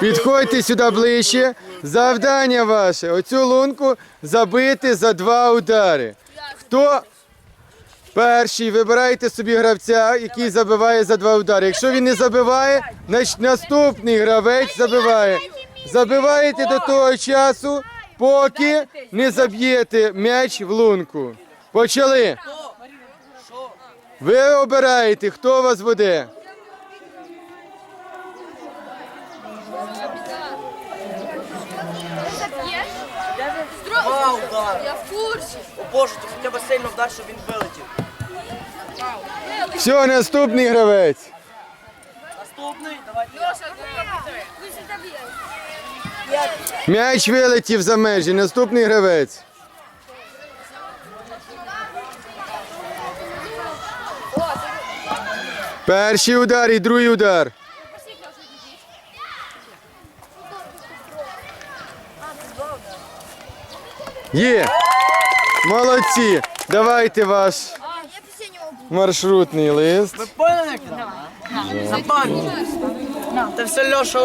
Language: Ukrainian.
Підходьте сюди ближче. Завдання ваше оцю лунку забити за два удари. Хто перший вибирайте собі гравця, який забиває за два удари. Якщо він не забиває, значить наступний гравець забиває. Забиваєте до того часу, поки не заб'єте м'яч в лунку. Почали. Ви обираєте, хто вас буде. Два удари. Я в курсі. О Боже, то хоча б сильно вдар, щоб він вилетів. Все, наступний гравець. Наступний, давайте. М'яч вилетів за межі. Наступний гравець. Перший удар і другий удар. Є. Молодці. Давайте ваш маршрутний лист. Ви поняли? Запам'ятайте. Це все Льоша